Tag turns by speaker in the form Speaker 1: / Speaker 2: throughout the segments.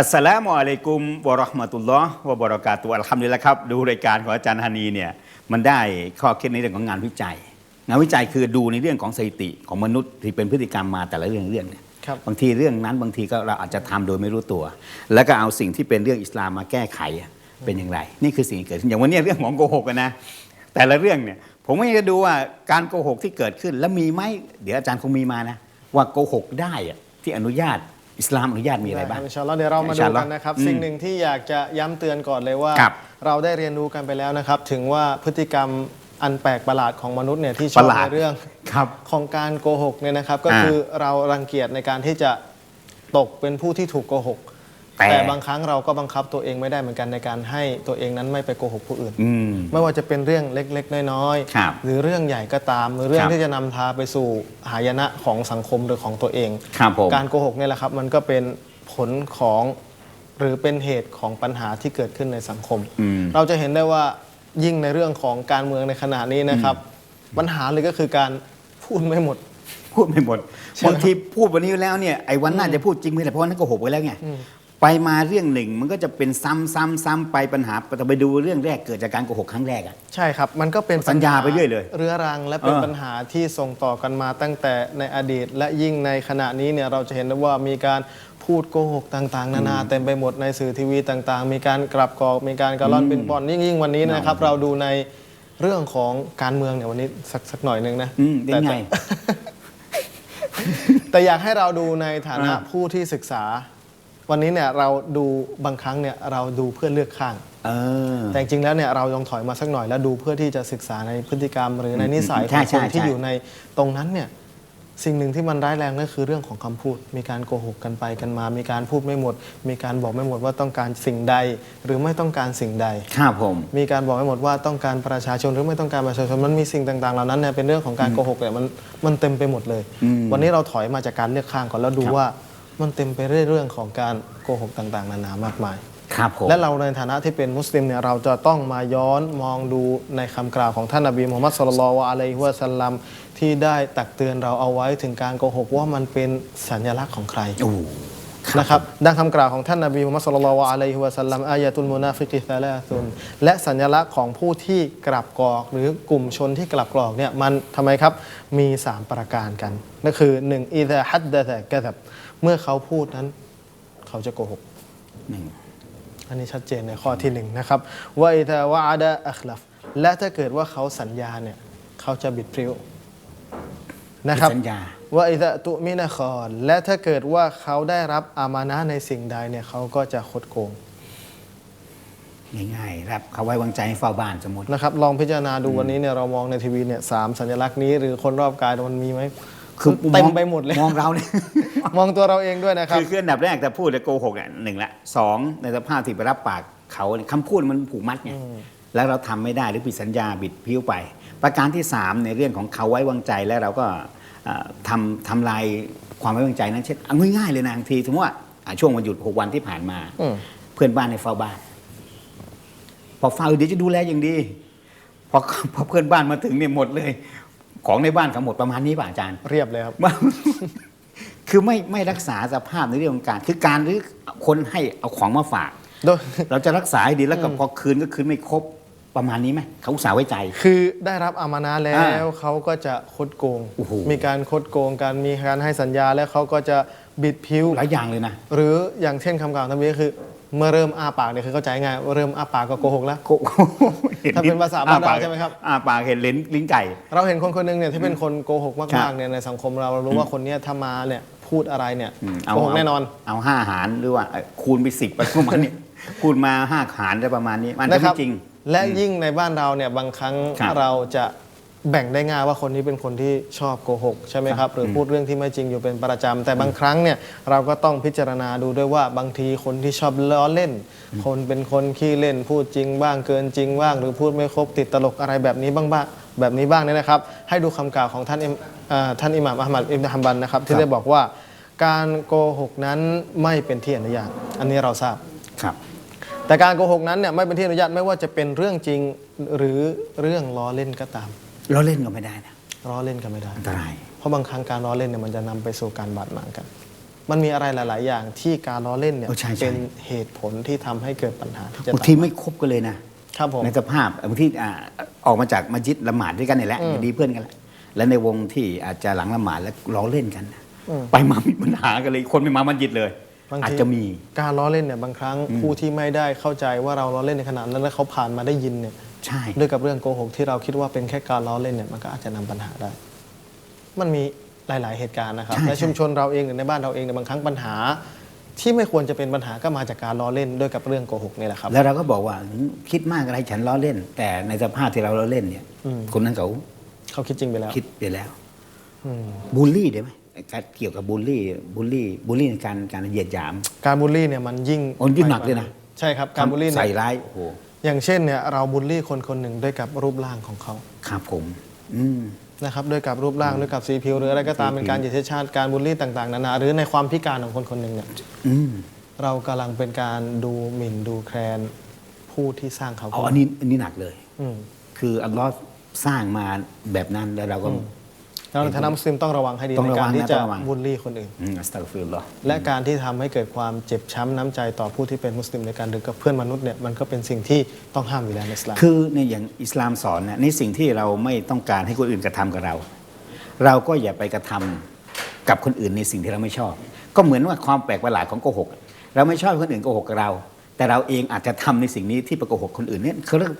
Speaker 1: อัสสลามุอะลัยกุมวะเราะห์มะตุลลอฮ์วะบะเราะกาตุฮ์อัลฮัมดุลิลละครับดูรายการของอาจารย์ฮานีเนี่ยมันได้ข้อคิดในเรื่องของงานวิจัย งานวิจัยคือดูในเรื่องของสถิติของมนุษย์ที่เป็นพฤติกรรมมาแต่ละเรื่องเรื่องเนี่ย
Speaker 2: ครับ
Speaker 1: บางทีเรื่องนั้นบางทีก็เราอาจจะทำโดยไม่รู้ตัว แล้วก็เอาสิ่งที่เป็นเรื่องอิสลามมาแก้ไขอะเป็นอย่างไร นี่คือสิ่งที่เกิดขึ้นอย่างวันนี้เรื่องของโกหกอะนะแต่ละเรื่องเนี่ยผมก็จะดูว่าการโกหกที่เกิดขึ้นแล้วมีไหมเดี๋ยวอาจารย์คงมีมานะว่าโกหกได้อะที่อนุญาต อิสลามอนุญาตมีอะไรบ้าง
Speaker 2: อินชาอัลลอฮ์เดี๋ยวเรามาดูกันนะครับ สิ่งหนึ่งที่อยากจะย้ำเตือนก่อนเลยว่า
Speaker 1: ครับ
Speaker 2: เราได้เรียนรู้กันไปแล้วนะครับ ถึงว่าพฤติกรรมอันแปลกประหลาดของมนุษย์เนี่ยที่ช
Speaker 1: ป
Speaker 2: อบ
Speaker 1: ระหลาด
Speaker 2: ในเรื่อง
Speaker 1: ครับ
Speaker 2: ของการโกหกเนี่ยนะครับก็
Speaker 1: อ่า
Speaker 2: คือเรารังเกียจในการที่จะตกเป็นผู้ที่ถูกโกหก
Speaker 1: แต่
Speaker 2: แต่บางครั้งเราก็บังคับตัวเองไม่ได้เหมือนกันในการให้ตัวเองนั้นไม่ไปโกหกผู้อื่น
Speaker 1: อืม
Speaker 2: ไม่ว่าจะเป็นเรื่องเล็กๆ น้อย
Speaker 1: ครับ
Speaker 2: หรือเรื่องใหญ่ก็ตาม หรือเรื่อ
Speaker 1: ค
Speaker 2: ง
Speaker 1: รับ
Speaker 2: ที่จะนำพาไปสู่หายนะของสังคมหรือของตัวเอง
Speaker 1: ครับผม
Speaker 2: การโกหกเนี่ยแหละครับ มันก็เป็นผลของหรือเป็นเหตุของปัญหาที่เกิดขึ้นในสังคม
Speaker 1: อืม
Speaker 2: เราจะเห็นได้ว่ายิ่งในเรื่องของการเมืองในขณะนี้นะครับ ปัญหาเลยก็คือการพูดไม่หมด
Speaker 1: พูดไม่หมด
Speaker 2: ใช่
Speaker 1: บางทีพูดวันนี้แล้วเนี่ยไอ้วันหน้าจะพูดจริงไม่ได้เพราะว่านั้นโก็หกไปแล้วไง ไปมาเรื่องหนึ่งมันก็จะเป็นซ้ำซ้ำซ้ำไปปัญหาแต่ไปดูเรื่องแรกเกิดจากการโกหกครั้งแรกอะ
Speaker 2: ใช่ครับ มันก็เป็น
Speaker 1: สัญญาไปเรื่อยเลย
Speaker 2: เรื้อรังและเป็น
Speaker 1: เออ
Speaker 2: ปัญหาที่ส่งต่อกันมาตั้งแต่ในอดีต และยิ่งในขณะนี้เนี่ยเราจะเห็นได้ว่ามีการพูดโกหกต่างๆ นานาเต็มไปหมดในสื่อทีวีต่างๆ มีการกลับกรอกมีการกระล่อนเป็นปอนยิ่งยิ่งวันนี้นะครับ เราดูในเรื่องของการเมืองเนี่ยวันนี้สักสักหน่อยหนึ่งนะ
Speaker 1: อืมเป็นไง
Speaker 2: แต่อยากให้เราดูในฐานะ
Speaker 1: อ่า
Speaker 2: ผู้ที่ศึกษา วันนี้เนี่ยเราดูบางครั้งเนี่ยเราดูเพื่อเลือกข้าง
Speaker 1: เออ
Speaker 2: แต่จริงๆแล้วเนี่ยเราลองถอยมาสักหน่อยแล้วดูเพื่อที่จะศึกษาในพฤติกรรม หรือในนิสัยข
Speaker 1: ใช่
Speaker 2: อง
Speaker 1: ใช่
Speaker 2: คนที่
Speaker 1: ใช่
Speaker 2: อยู่ในตรงนั้นเนี่ยสิ่งหนึ่งที่มันร้ายแรงก็คือเรื่องของคำพูด มีการโกหกกันไปกันมา มีการพูดไม่หมด มีการบอกไม่หมดว่าต้องการสิ่งใด หรือไม่ต้องการสิ่งใด
Speaker 1: ครับผม
Speaker 2: มีการบอกไม่หมดว่าต้องการประชาชนหรือไม่ต้องการประชาชนมันมีสิ่งต่างๆเหล่านั้นเนี่ยเป็นเรื่องของการโกหกเนี่ยมันมันเต็มไปหมดเลย
Speaker 1: อืม
Speaker 2: วันนี้เราถอยมาจากการเลือกข้างก่อนแล้วดู
Speaker 1: ครับ
Speaker 2: ว่า มันเต็มไปด้วยเรื่องของการโกหกต่างๆ นานามากมาย
Speaker 1: ครับผม
Speaker 2: และเราในฐานะที่เป็นมุสลิมเนี่ยเราจะต้องมาย้อนมองดูในคำกล่าวของท่านนบีมุฮัมมัดสุลลัลลอฮุอะลัยฮิวะสัลลัมที่ได้ตักเตือนเราเอาไว้ถึงการโกหกว่ามันเป็นสัญลักษณ์ของใคร
Speaker 1: โอ้
Speaker 2: นะครับดังคำกล่าวของท่านนบีมุฮัมมัดสุลลัลลอฮุอะลัยฮิวะสัลลัมอายะตุลมุนาฟิกิซาลาซุนและสัญลักษณ์ของผู้ที่กลับกรอก หรือกลุ่มชนที่กลับกรอกเนี่ยมันทำไมครับมี 3 ประการกันนั่นคือ1อิซาฮัดดะซะกะซับเมื่อเขาพูดนั้น เขาจะโกหก
Speaker 1: หนึ่ง
Speaker 2: อันนี้ชัดเจนในข้อที่หนึ่งนะครับว่าอิทาวะอาดะอัคลัฟและถ้าเกิดว่าเขาสัญญาเนี่ยเขาจะบิดพริ้วนะครับ
Speaker 1: สัญญา
Speaker 2: ว่าอิทะตุมินะคอนและถ้าเกิดว่าเขาได้รับอามานะในสิ่งใดเนี่ยเขาก็จะคดโกง
Speaker 1: ง่ายๆครับเขาไว้วางใจให้เฝ้าบ้านสมมติ
Speaker 2: นะครับ ลองพิจารณาดูวันนี้เนี่ยเรามองในทีวีเนี่ยสามสัญลักษณ์นี้ หรือคนรอบกายมันมีไหม
Speaker 1: คือ
Speaker 2: เต็ม
Speaker 1: อง
Speaker 2: ไปหมดเลย
Speaker 1: มองเราเนี่ย
Speaker 2: มองตัวเราเองด้วยนะครับ
Speaker 1: คือคืออันดับแรกแต่พูดจะโกหกเนี่ยหนึ่งละสองในสภาพที่ไปรับปากเขาเนี่ยคำพูดมันผูกมัดไงแล้วเราทำไม่ได้หรือผิดสัญญาบิดพิ้วไป ประการที่สามในเรื่องของเขาไว้วางใจแล้วเราก็เอ่อทำทำลายความไว้วางใจนั้นเช่นเอาง่ายๆเลยนะบางทีสมมติว่าอะช่วงวันหยุดหกวันที่ผ่านมา
Speaker 2: อืม
Speaker 1: เพื่อนบ้านในเฝ้าบ้าน พอเฝ้าเดี๋ยวจะดูแลอย่างดีพอพอเพื่อนบ้านมาถึงเนี่ยหมดเลย ของในบ้านเขาหมดประมาณนี้ป่ะอาจารย์
Speaker 2: เรียบเลยครับ
Speaker 1: ว่าคือไม่ไม่รักษาสภาพในเรื่องของการ คือการหรือคนให้เอาของมาฝาก
Speaker 2: โดย
Speaker 1: เราจะรักษาให้ดีแล้วก็พอคืนก็คืนไม่ครบประมาณนี้ไหมเขาอุตส่าห์ไว้ใจ
Speaker 2: คือได้รับอามานะแล้
Speaker 1: อ่าว
Speaker 2: เขาก็จะคดโกง
Speaker 1: โอ้โห
Speaker 2: มีการคดโกงการมีการให้สัญญาแล้วเขาก็จะบิดพิ้ว
Speaker 1: หลายอย่างเลยนะ
Speaker 2: หรืออย่างเช่นคำกล่าวท่านนี้ก็คือ เมื่อเริ่มอ้าปากเนี่ยคือเข้าใจง่ายว่าเริ่มอ้าปากก็โกหกแล้ว
Speaker 1: โกห็
Speaker 2: ถ้าเป็นภาษาบ้านเรา
Speaker 1: อ้ปก
Speaker 2: ใช่ไหมครับ
Speaker 1: อ้าปากเห็นลิ้นลิ้นไก่
Speaker 2: เราเห็นคนคนหนึงเนี่ยที่เป็นคนโกหก
Speaker 1: ครั
Speaker 2: มาก
Speaker 1: บ
Speaker 2: ๆเนี่ยในสังคมเราเรารู้ว่าคนเนี้ยถ้ามาเนี่ยพูดอะไรเนี่ย
Speaker 1: อืม
Speaker 2: โกหกแน่นอน
Speaker 1: เอาห้าหารหรือว่าเอ่อคูณไปสิบประมาณนี้ คูณมาห้าหารได้ประมาณนี้ มันจะ
Speaker 2: นะค
Speaker 1: ไม่
Speaker 2: รับ
Speaker 1: จริง
Speaker 2: และยิ่งในบ้านเราเนี่ยบางครั้ง
Speaker 1: ครับ
Speaker 2: เราจะ แบ่งได้ง่ายว่าคนนี้เป็นคนที่ชอบโกหกใช่ไหมครับ หรือพูดเรื่องที่ไม่จริงอยู่เป็นประจำแต่บางครั้งเนี่ยเราก็ต้องพิจารณาดูด้วยว่าบางทีคนที่ชอบล้อเล่น คนเป็นคนขี้เล่นพูดจริงบ้างเกินจริงบ้าง หรือพูดไม่ครบติดตลกอะไรแบบนี้บ้างบ้างแบบนี้บ้างเนี่ยนะครับ ให้ดูคำกล่าวของท่านอิมเอ่อท่านอิหม่ามอัลมัดอิบนุฮัมบันนะครับ ที่ได้บอกว่าการโกหกนั้นไม่เป็นที่อนุญาตอันนี้เราทราบ
Speaker 1: ครับ
Speaker 2: แต่การโกหกนั้นเนี่ยไม่เป็นที่อนุญาตไม่ว่าจะเป็นเรื่องจริงหรือเรื่องล้อเล่นก็ตาม
Speaker 1: เราเล่นก็ไม่ได้นะ
Speaker 2: ล้อเล่นกันไม่ได้
Speaker 1: อันตราย
Speaker 2: เพราะบางครั้งการล้อเล่นเนี่ยมันจะนำไปสู่การบาดหมางกัน มันมีอะไรหลาย ๆ อย่างที่การล้อเล่นเนี่ย
Speaker 1: โอ้ใช่ใช่
Speaker 2: เป็นเหตุผลที่ทำให้เกิดปัญหาที่จะ
Speaker 1: บาง
Speaker 2: ตา
Speaker 1: ที
Speaker 2: ม
Speaker 1: ไม่คบกันเลยนะ
Speaker 2: ครับผม
Speaker 1: ในสภาพบางทีอ่าออกมาจากมัสยิดละหมาดด้วยกันนี่แหละ
Speaker 2: อืม
Speaker 1: ดีเพื่อนกันแหละแล้วในวงที่อาจจะหลังละหมาดแล้วล้อเล่นกัน
Speaker 2: อืม
Speaker 1: ไปมามีปัญหากันเลย คนไม่มามัสยิดเลย
Speaker 2: บาง
Speaker 1: อาจ
Speaker 2: ที
Speaker 1: จะมี
Speaker 2: การล้อเล่นเนี่ยบางครั้งผู้ที่ไม่ได้เข้าใจว่าเราล้อเล่นในขนาดนั้นแล้วเขาผ่านมาได้ยินเนี่ย
Speaker 1: ใช่
Speaker 2: ด้วยกับเรื่องโกหกที่เราคิดว่าเป็นแค่การล้อเล่นเนี่ยมันก็อาจจะนำปัญหาได้ มันมีหลาย ๆ เหตุการณ์นะครับ
Speaker 1: ใช่
Speaker 2: ในชุม
Speaker 1: ใช่
Speaker 2: ชนเราเองหรือในบ้านเราเองเนี่ยบางครั้งปัญหา ที่ไม่ควรจะเป็นปัญหาก็มาจากการล้อเล่นด้วยกับเรื่องโกหกนี่แหละครับ
Speaker 1: แล้วเราก็บอกว่าคิดมากอะไรฉันล้อเล่น แต่ในสภาพที่เราล้อเล่นเนี่ย
Speaker 2: อืม
Speaker 1: คนนั้นเขา
Speaker 2: เขาคิดจริงไปแล้ว
Speaker 1: คิดไปแล้ว
Speaker 2: อืม
Speaker 1: บูลลี่ได้ไหมการเกี่ยวกับบูลลี่บูลลี่บูลลี่ในการการเหยียดหยาม
Speaker 2: การบูลลี่เนี่ยมันยิ่ง
Speaker 1: อ๋อยิ่งหนักเลยนะ
Speaker 2: ใช่ครับการบูลลี่เนี่
Speaker 1: ใส่
Speaker 2: ย
Speaker 1: ร้ายโอ้โห
Speaker 2: อย่างเช่นเนี่ยเราบูลลี่คนคนหนึ่งด้วยกับรูปร่างของเขา
Speaker 1: ครับผม อืม
Speaker 2: นะครับด้วยกับรูปร่างด้วยกับสีผิวหรืออะไรก็ตาม
Speaker 1: สีผิว
Speaker 2: เป็นการเหยียดเชื้อชาติการบูลลี่ต่างๆนานาหรือในความพิการของคนคนหนึ่งเนี่ย
Speaker 1: อืม
Speaker 2: เรากำลังเป็นการดูหมิ่นดูแคลนผู้ที่สร้างเขา
Speaker 1: เอา
Speaker 2: ขึ้น
Speaker 1: อันนี้อันนี้หนักเลย
Speaker 2: อืม
Speaker 1: คืออัลลอฮ์สร้างมาแบบนั้นแล้วเราก็
Speaker 2: เราในฐานะมุสลิมต้องระวังให้ดี
Speaker 1: ต้อง
Speaker 2: ใน
Speaker 1: ระวั
Speaker 2: การ
Speaker 1: ง
Speaker 2: ที่
Speaker 1: นะ
Speaker 2: จะ
Speaker 1: ต้องระวัง
Speaker 2: บูลลี่คนอื่น
Speaker 1: อืมอัสตักฟิรุลลอฮ์
Speaker 2: และการที่ทำให้เกิดความเจ็บช้ำน้ำใจต่อผู้ที่เป็นมุสลิมในการดึกกับเพื่อนมนุษย์เนี่ยมันก็เป็นสิ่งที่ต้องห้ามอยู่แล้วในอิสลาม
Speaker 1: คือในอย่างอิสลามสอนนะในสิ่งที่เราไม่ต้องการให้คนอื่นกระทำกับเรา เราก็อย่าไปกระทำกับคนอื่นในสิ่งที่เราไม่ชอบ ก็เหมือนว่าความแปลกประหลาดของโกหก เราไม่ชอบให้คนอื่นโกหกกับเรา แต่เราเองอาจจะทำในสิ่งนี้ที่ไปโกหกคนอื่นเนี่ยเขาเรียก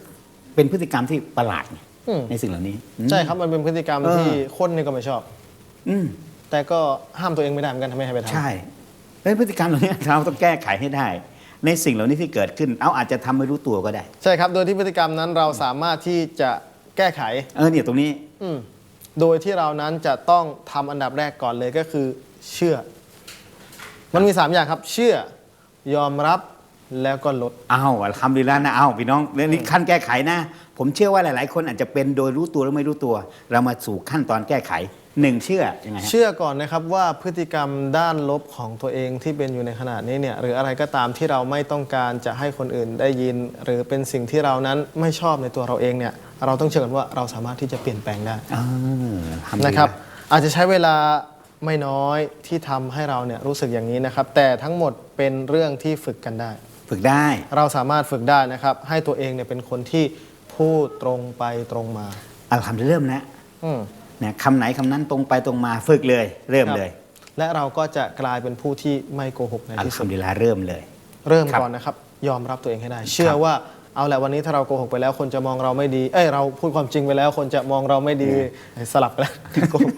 Speaker 1: เป็นพฤติกรรมที่ประหลาดไง
Speaker 2: อืม
Speaker 1: ในสิ่งเหล่านี้อืม
Speaker 2: ใช่ครับมันเป็นพฤติกรรม
Speaker 1: เออ
Speaker 2: ที่คนนี่ก็ไม่ชอบ
Speaker 1: อืม
Speaker 2: แต่ก็ห้ามตัวเองไม่ได้เหมือนกันทำไมให้ไปทำ
Speaker 1: ใช่เป็นพฤติกรรมเหล่านี้เราต้องแก้ไขให้ได้ ในสิ่งเหล่านี้ที่เกิดขึ้น เอาอาจจะทำไม่รู้ตัวก็ได้
Speaker 2: ใช่ครับ โดยที่พฤติกรรมนั้นเราสามารถที่จะแก้ไข
Speaker 1: เออเนี่ยตรงนี้
Speaker 2: อืมโดยที่เรานั้นจะต้องทำอันดับแรกก่อนเลยก็คือ เชื่อ มันมี 3 อย่างครับ เชื่อ ยอมรับ แล้วก็ลด
Speaker 1: อ้าวทำดีแล้วนะอ้าวพี่น้องเรื่องนี้ขั้นแก้ไขนะ ผมเชื่อว่าหลาย ๆ คนอาจจะเป็นโดยรู้ตัวหรือไม่รู้ตัว เรามาสู่ขั้นตอนแก้ไขหนึ่งเชื่อยังไงฮะ
Speaker 2: เชื่อก่อนนะครับว่าพฤติกรรมด้านลบของตัวเองที่เป็นอยู่ในขณะนี้เนี่ยหรืออะไรก็ตามที่เราไม่ต้องการจะให้คนอื่นได้ยิน หรือเป็นสิ่งที่เรานั้นไม่ชอบในตัวเราเองเนี่ยเราต้องเชื่อกันว่าเราสามารถที่จะเปลี่ยนแปลงได้
Speaker 1: เออทำดี
Speaker 2: นะครับ
Speaker 1: แล้ว
Speaker 2: อาจจะใช้เวลาไม่น้อยที่ทำให้เราเนี่ยรู้สึกอย่างนี้นะครับ แต่ทั้งหมดเป็นเรื่องที่ฝึกกันได้
Speaker 1: ฝึกได้
Speaker 2: เราสามารถฝึกได้นะครับ ให้ตัวเองเนี่ยเป็นคนที่พูดตรงไปตรงมา
Speaker 1: เอาทำเริ่มนะ
Speaker 2: อืม
Speaker 1: เนี่ยคำไหนคำนั้นตรงไปตรงมาฝึกเลย เริ่มเลย
Speaker 2: ครับและเราก็จะกลายเป็นผู้ที่ไม่โกหกใน
Speaker 1: อัล
Speaker 2: ที่สุ
Speaker 1: ฮั
Speaker 2: ด
Speaker 1: มดุลิลลาห์เริ่มเลย
Speaker 2: เริ่ม
Speaker 1: ครับ
Speaker 2: ก่อนนะครับ ยอมรับตัวเองให้ได้ เชื่อว่าเอาแหละวันนี้ถ้าเราโกหกไปแล้ว คนจะมองเราไม่ดี เอ้ยเราพูดความจริงไปแล้ว คนจะมองเราไม่ดีสลับกันแล้วโกหก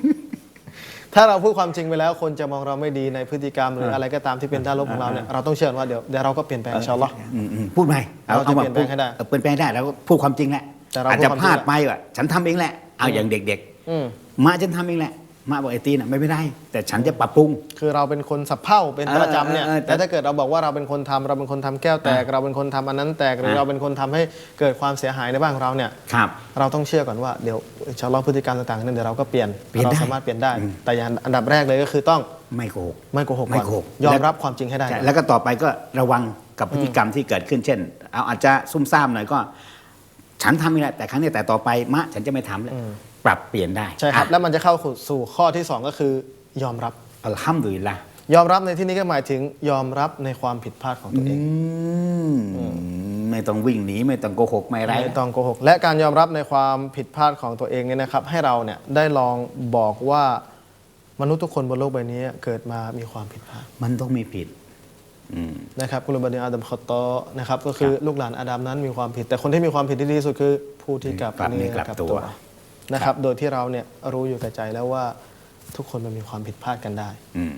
Speaker 2: ถ้าเราพูดความจริงไปแล้ว คนจะมองเราไม่ดีในพฤติกรรมหรืออะไรก็ตามที่เป็นด้านลบของเราเนี่ยเราต้องเชื่อว่าเดี๋ยวเดี๋ยวเราก็เปลี่ยนแปลงอินชาอัลลอฮ์
Speaker 1: อืมอืมพูดไป
Speaker 2: เราจะเปลี่ยนแปลงให้ได้
Speaker 1: เออเปลี่ยนแปลงได้แล้วก็พูดความจริงแหละ
Speaker 2: แต่เรา
Speaker 1: อาจจะ
Speaker 2: พูด
Speaker 1: พ
Speaker 2: ความจริง
Speaker 1: ลาดไปว่ะฉันทำเองแหละเอาอย่างเด็ก
Speaker 2: อืม
Speaker 1: ๆ มาฉันทำเองแหละ มาบอกไอ้ตีน่ะไม่เป็นไรแต่ฉันจะปรับปรุง
Speaker 2: คือเราเป็นคนสับเพ่าเป็นประจำเนี่ย
Speaker 1: เออเออเออ
Speaker 2: แต่ถ้าเกิดเราบอกว่าเราเป็นคนทำเราเป็นคนทำแก้วแตก เราเป็นคนทำอันนั้นแตกหรือ
Speaker 1: อะ
Speaker 2: เราเป็นคนทำให้เกิดความเสียหายในบ้านของเราเนี่ย
Speaker 1: ครับ
Speaker 2: เราต้องเชื่อก่อนว่าเดี๋ยวอินชาอัลลอฮ์พฤติกรรมต่างๆนั้นเดี๋ยวเราก็เปลี่ยน
Speaker 1: เปลี่ยนได้
Speaker 2: เราสามารถเปลี่ยนได้ แต่อย่างอันดับแรกเลยก็คือต้อง
Speaker 1: ไม่โกหก
Speaker 2: ไม่โกหก
Speaker 1: ไม่
Speaker 2: ก่อน
Speaker 1: โกหก
Speaker 2: ยอม
Speaker 1: แล้ว
Speaker 2: รับความจริงให้ได้
Speaker 1: ใช่แล้วก็ต่อไปก็ระวังกับพฤติกรรมที่เกิดขึ้นเช่น เอาอาจจะซุ่มซ่ามหน่อยก็ ฉันทำนี่แหละแต่ครั้งนี้แต่ต่อไปมะ ฉันจะไม่ทำแล้ว ปรับเปลี่ยนได้
Speaker 2: ใช่ครับ
Speaker 1: อะ
Speaker 2: แล้วมันจะเข้าสู่ข้อที่สองก็คือยอมรับ
Speaker 1: อัลฮัมดุลิลละ
Speaker 2: ยอมรับในที่นี้ก็หมายถึงยอมรับในความผิดพลาดของตัวเอง
Speaker 1: ไม่ต้องวิ่งหนีไม่ต้องโกหกไม่ไร
Speaker 2: ไม่ต้องโกหกและการยอมรับในความผิดพลาดของตัวเองเนี่ยนะครับ ให้เราเนี่ยได้ลองบอกว่ามนุษย์ทุกคนบนโลกใบนี้เกิดมามีความผิดพลาด
Speaker 1: มันต้องมีผิดอืม
Speaker 2: นะครับกุลบันีอาดัมคอตโตะนะครับ ก็คือลูกหลานอาดัมนั้นมีความผิด แต่คนที่มีความผิดที่ดีที่สุดคือผู้ที่กลับ
Speaker 1: กลับเนื้
Speaker 2: เนื้
Speaker 1: อกลับ
Speaker 2: กลับ
Speaker 1: ตัว
Speaker 2: ตัว นะครับ โดยที่เราเนี่ยรู้อยู่กับใจแล้วว่าทุกคนมันมีความผิดพลาดกันได้
Speaker 1: อืม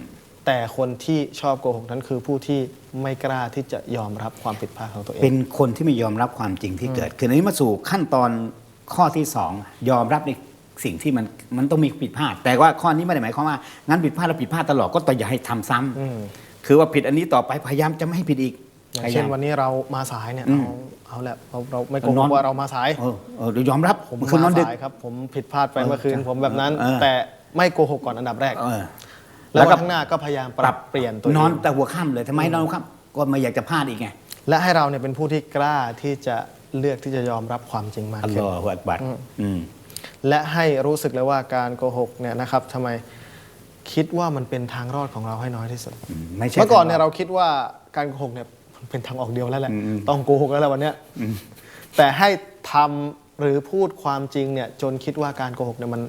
Speaker 2: แต่คนที่ชอบโกหกนั้นคือผู้ที่ไม่กล้าที่จะยอมรับความผิดพลาดของตัวเอง
Speaker 1: เป็นคนที่ไม่ยอมรับความจริงที่เกิดขึ้นอันนี้มาสู่ขั้นตอนข้อที่สองยอมรับในสิ่งที่มันมันต้องมีผิดพลาด แต่ว่าข้อนี้ไม่ได้หมายความว่างั้นผิดพลาดแล้วผิดพลาดตลอดก็ต่ออย่าให้ทำซ้ำ
Speaker 2: อืม
Speaker 1: คือว่าผิดอันนี้ต่อไปพยายามจะไม่ให้ผิดอีก
Speaker 2: อย่าง
Speaker 1: พยา
Speaker 2: เช่น
Speaker 1: ยาม
Speaker 2: วันนี้เรามาสายเนี่ย
Speaker 1: อืม
Speaker 2: เอาเอาแหละเราเราไม่โก
Speaker 1: น
Speaker 2: ห
Speaker 1: อกน
Speaker 2: ว่าเรามาสาย
Speaker 1: เออเออเดี๋ยวยอมรับ
Speaker 2: ผม
Speaker 1: เมื่อคืนนอน
Speaker 2: มา
Speaker 1: ดึก
Speaker 2: สายครับ ผมผิดพลาดไป
Speaker 1: เออ
Speaker 2: เมื่อคืนผมแบบนั้น
Speaker 1: เออ
Speaker 2: แต่ไม่โกหกก่อนอันดับแรก
Speaker 1: เออ
Speaker 2: แล้ววันข้างหน้าก็พยายามปรับเปลี่ยนตัวเอง
Speaker 1: นอนแต่หัวค่ำเลยทำไมนอนหัวค่ำก็ไม่อยากจะพลาดอีกไง
Speaker 2: และให้เราเนี่ยเป็นผู้ที่กล้าที่จะเลือกที่จะยอมรับความจริงมาก
Speaker 1: อัล
Speaker 2: ขึ้
Speaker 1: ล
Speaker 2: น
Speaker 1: อฮฺอักบัรอืม
Speaker 2: และให้รู้สึกเลยว่าการโกหกเนี่ยนะครับทำไมคิดว่ามันเป็นทางรอดของเราให้น้อยที่สุด
Speaker 1: อืมไม่ใช่
Speaker 2: เมื่อก่อนเนี่ย
Speaker 1: ทง
Speaker 2: เราคิดว่าการโกหกเนี่ยมัน เป็นทางออกเดียวแล้วแหละ
Speaker 1: อืมอืม
Speaker 2: ต้องโกหกแล้วแหละวันเนี้ยแต่ให้ทำหรือพูดความจริงเนี่ย จนคิดว่าการโกหกเนี่ยมัน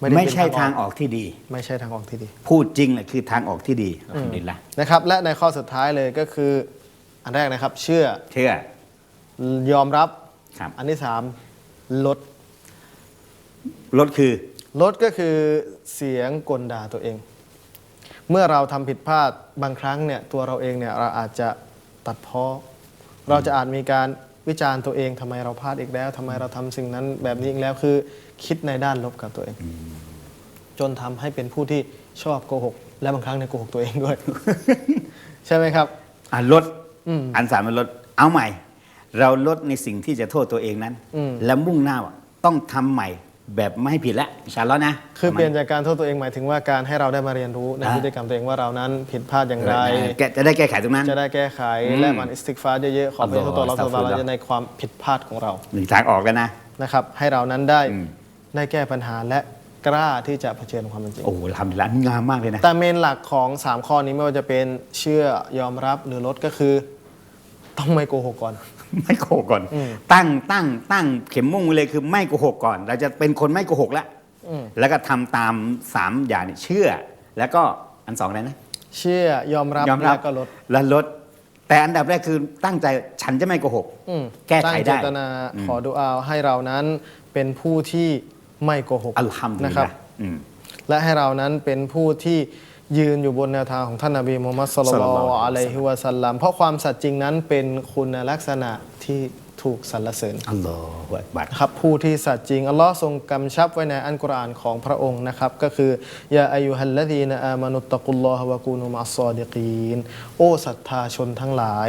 Speaker 2: ไม่ได้
Speaker 1: ไม่
Speaker 2: เป็น
Speaker 1: ใช่ทาง
Speaker 2: ออก
Speaker 1: ออกที่ดี
Speaker 2: ไม่ใช่ทางออกที่ดี
Speaker 1: พูดจริงแหละคือทางออกที่ดีอัลฮัมดุลิลละ
Speaker 2: นะครับ และในข้อสุดท้ายเลยก็คือ อันแรกนะครับ เชื่อ
Speaker 1: เชื่อ
Speaker 2: ยอมรับ
Speaker 1: ครับ
Speaker 2: อันที่สามลด
Speaker 1: ลดคือ
Speaker 2: ลดก็คือเสียงกลด่าตัวเอง เมื่อเราทำผิดพลาดบางครั้งเนี่ยตัวเราเองเนี่ยเราอาจจะ ตัดเพ้อเราจะอาจมีการวิจารณ์ตัวเองทำไมเราพลาดอีกแล้วทำไมเราทำสิ่งนั้นแบบนี้อีกแล้วคือคิดในด้านลบกับตัวเอง จนทำให้เป็นผู้ที่ชอบโกหก และบางครั้งเนี่ยโกหกตัวเองด้วย ใช่ไหมครับ
Speaker 1: อะลด
Speaker 2: อืม
Speaker 1: อันสามมันลดเอาใหม่ เราลดในสิ่งที่จะโทษตัวเองนั้น
Speaker 2: อืม
Speaker 1: แล้วมุ่งหน้าว่าต้องทำใหม่ แบบไม่ให้ผิดแล้วอินชาอัลลอฮ์นะ
Speaker 2: คือเปลี่ยนจากการโทษตัวเองหมายถึงว่าการให้เราได้มาเรียนรู้ใน
Speaker 1: อ่า
Speaker 2: พฤติกรรมตัวเองว่าเรานั้นผิดพลาดอย่างไร
Speaker 1: เออแกจะได้แก้ไขตรงนั้น
Speaker 2: จะได้แก้ไข
Speaker 1: อืม
Speaker 2: และมันอิสติกฟาร์เยอะๆ ขอพระ
Speaker 1: อัลลอฮ์
Speaker 2: ตัวเรา
Speaker 1: อัสตั
Speaker 2: ตัว
Speaker 1: ฆฟิรุลลอฮ์
Speaker 2: เราจะในความผิดพลาดของเรา
Speaker 1: หนึ่งทางออกแล้วนะ
Speaker 2: นะครับ ให้เรานั้นได้
Speaker 1: อืม
Speaker 2: ได้แก้ปัญหาและกล้าที่จะเผชิญความเป็นจริง
Speaker 1: โอ้โหทำดีละงามมากเลยนะ
Speaker 2: แต่เมนหลักของ 3 ข้อนี้ไม่ว่าจะเป็นเชื่อยอมรับหรือลดก็คือ ต้องไม่โกหกก่อน
Speaker 1: ไม่โกหกก่อน
Speaker 2: อืม
Speaker 1: ตั้งตั้งตั้งเข็มมุ่งไว้เลยคือไม่โกหกก่อน เราจะเป็นคนไม่โกหกแล้ว
Speaker 2: อืม
Speaker 1: แล้วก็ทำตามสามอย่างนี้เชื่อ แล้วก็อันสองอะไรนะ
Speaker 2: เชื่อยอมรับ
Speaker 1: ยอมรับ
Speaker 2: และก็ลด
Speaker 1: และลด แต่อันดับแรกคือตั้งใจฉันจะไม่โกหก
Speaker 2: อืม
Speaker 1: แก้ไข
Speaker 2: ตั้ง
Speaker 1: ได้
Speaker 2: เจตนาขอดุอาให้เรานั้นเป็นผู้ที่ไม่โกหก
Speaker 1: อัลฮัมดุลิล
Speaker 2: นะครับ
Speaker 1: ละอืม
Speaker 2: และให้เรานั้นเป็นผู้ที่ ยืนอยู่บนแนวทางของท่านนบีมูฮัมมัดสลลัลลอฮุอะลัยฮิวะสัลลัมเพราะความสัตย์จริงนั้นเป็นคุณลักษณะที่ถูกสรรเสริญ
Speaker 1: อัลลอฮฺอักบัร
Speaker 2: นะครับผู้ที่สัตย์จริง อัลลอฮ์ทรงกำชับไว้ในอันกุรอานของพระองค์นะครับ ก็คือยาอายุฮัลลดีนอามานุตตะกุลลอฮะวะกูนุมัสซอดิกีน โอ้ศรัทธาชนทั้งหลาย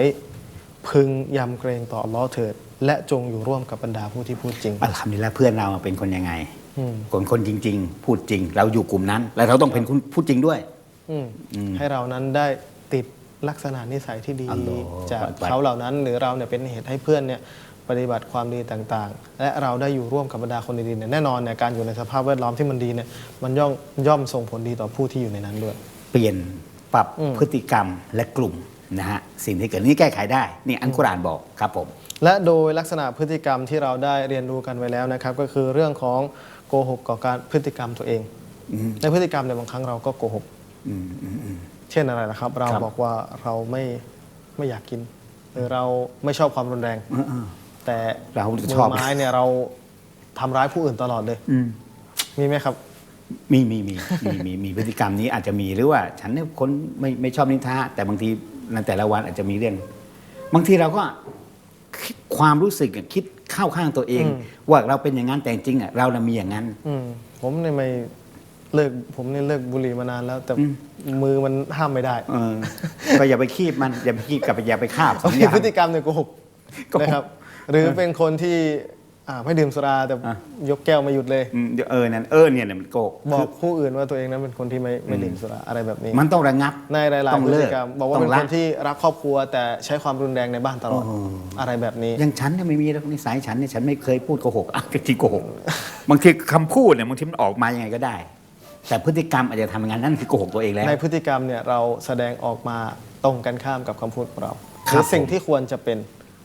Speaker 2: พึงยำเกรงต่ออัลลอฮ์เถิด และจงอยู่ร่วมกับบรรดาผู้ที่พูดจริง
Speaker 1: อัลฮัมดุลิลละเพื่อนเราเป็นคนยังไง
Speaker 2: อืม
Speaker 1: คนคนจริง ๆ พูดจริง เราอยู่กลุ่มนั้น แล้วเราต้องเป็นคนพูดจริงด้วย
Speaker 2: อืมให้เรานั้นได้ติดลักษณะนิสัยที่ดี
Speaker 1: อัลลอฮ์
Speaker 2: จาก
Speaker 1: อักบัร
Speaker 2: เขาเหล่านั้น หรือเราเนี่ยเป็นเหตุให้เพื่อนเนี่ยปฏิบัติความดีต่างๆ และเราได้อยู่ร่วมกับบรรดาคนดีๆเนี่ยแน่นอนเนี่ยการอยู่ในสภาพแวดล้อมที่มันดีเนี่ยมันย่อมย่อมส่งผลดีต่อผู้ที่อยู่ในนั้นด้วย
Speaker 1: เปลี่ยนปรับ
Speaker 2: อืม
Speaker 1: พฤติกรรมและกลุ่มนะฮะสิ่งที่เกิดนี้แก้ไขได้นี่อันกุรอานบอกครับผม
Speaker 2: และโดยลักษณะพฤติกรรมที่เราได้เรียนรู้กันไว้แล้วนะครับ ก็คือเรื่องของโกหกก่อการพฤติกรรมตัวเอง
Speaker 1: อืม
Speaker 2: ในพฤติกรรมในยบางครั้งเราก็โกหก
Speaker 1: อืมอืมอืม
Speaker 2: เช่นอะไรนะครับ เรา
Speaker 1: ครับ
Speaker 2: บอกว่าเราไม่ไม่อยากกินหรือเราไม่ชอบความรุนแรง
Speaker 1: เออเออ
Speaker 2: แต่
Speaker 1: เราจะ
Speaker 2: มื
Speaker 1: ชอบ
Speaker 2: ไม้เนี่ยเราทำร้ายผู้อื่นตลอดเลย
Speaker 1: อืม
Speaker 2: มีไหมครับ
Speaker 1: มีมีมีมีมีมีพฤติกรรมนี้อาจจะมีหรือว่า ฉันเนี่ยคนไม่ไม่ชอบนินทาแต่บางทีในแต่ละวันอาจจะมีเรื่อง บางทีเราก็คิดความรู้สึกอะคิดเข้าข้างตัวเอง
Speaker 2: อืม
Speaker 1: ว่าเราเป็นอย่างนั้นแต่จริงๆอะเราน่ะมีอย่างนั้น
Speaker 2: อืมผมเนี่ยไม่ เลิกผมเนี่ยเลิกบุหรี่มานานแล้ว แต่
Speaker 1: อืม
Speaker 2: มือมันห้ามไม่ได้
Speaker 1: เออก็อย่าไปคีบมันอย่าไปคีบกับอย่าไปคาบสอง
Speaker 2: มี
Speaker 1: อย่าง
Speaker 2: พฤติกรรมเนี่ยโกหก
Speaker 1: โกหก
Speaker 2: นะครับ หรือเป็นคนที่อ่าไม่ดื่มสุราแต่
Speaker 1: อะ
Speaker 2: ยกแก้วไม่หยุดเลย
Speaker 1: อืมเดี๋ยวเออนั่นเออเนี่ยเนี่ยมันโกหก
Speaker 2: บอกผู้อื่นว่าตัวเองนั้นเป็นคนที่ไม่ไม่ดื่มสุราอะไรแบบนี้
Speaker 1: มันต้องระงับ
Speaker 2: ในหลาย
Speaker 1: ต้อ
Speaker 2: ๆ
Speaker 1: ง
Speaker 2: พฤ
Speaker 1: เลิ
Speaker 2: ติ
Speaker 1: ก
Speaker 2: กรรมบอกว่า
Speaker 1: ต้
Speaker 2: เป็
Speaker 1: อง
Speaker 2: น
Speaker 1: ละ
Speaker 2: คนที่รักครอบครัวแต่ใช้ความรุนแรงในบ้านตลอด
Speaker 1: โอ้
Speaker 2: อะไรแบบนี้
Speaker 1: อย่างฉันเนี่ยไม่มีแล้วนิสัยฉันเนี่ยฉันไม่เคยพูดโกหกอะจริงโกหกบางทีคำพูดเนี่ยบางทีมันออกมายังไงก็ได้ แต่พฤติกรรมอาจจะทำอย่างนั้นนั่นคือโกหกตัวเองแล้ว
Speaker 2: ในพฤติกรรมเนี่ยเราแสดงออกมาตรงกันข้ามกับคำพูดของเรา
Speaker 1: ค
Speaker 2: ห
Speaker 1: รับ
Speaker 2: รือสิ่ง
Speaker 1: ผม
Speaker 2: ที่ควรจะเป็น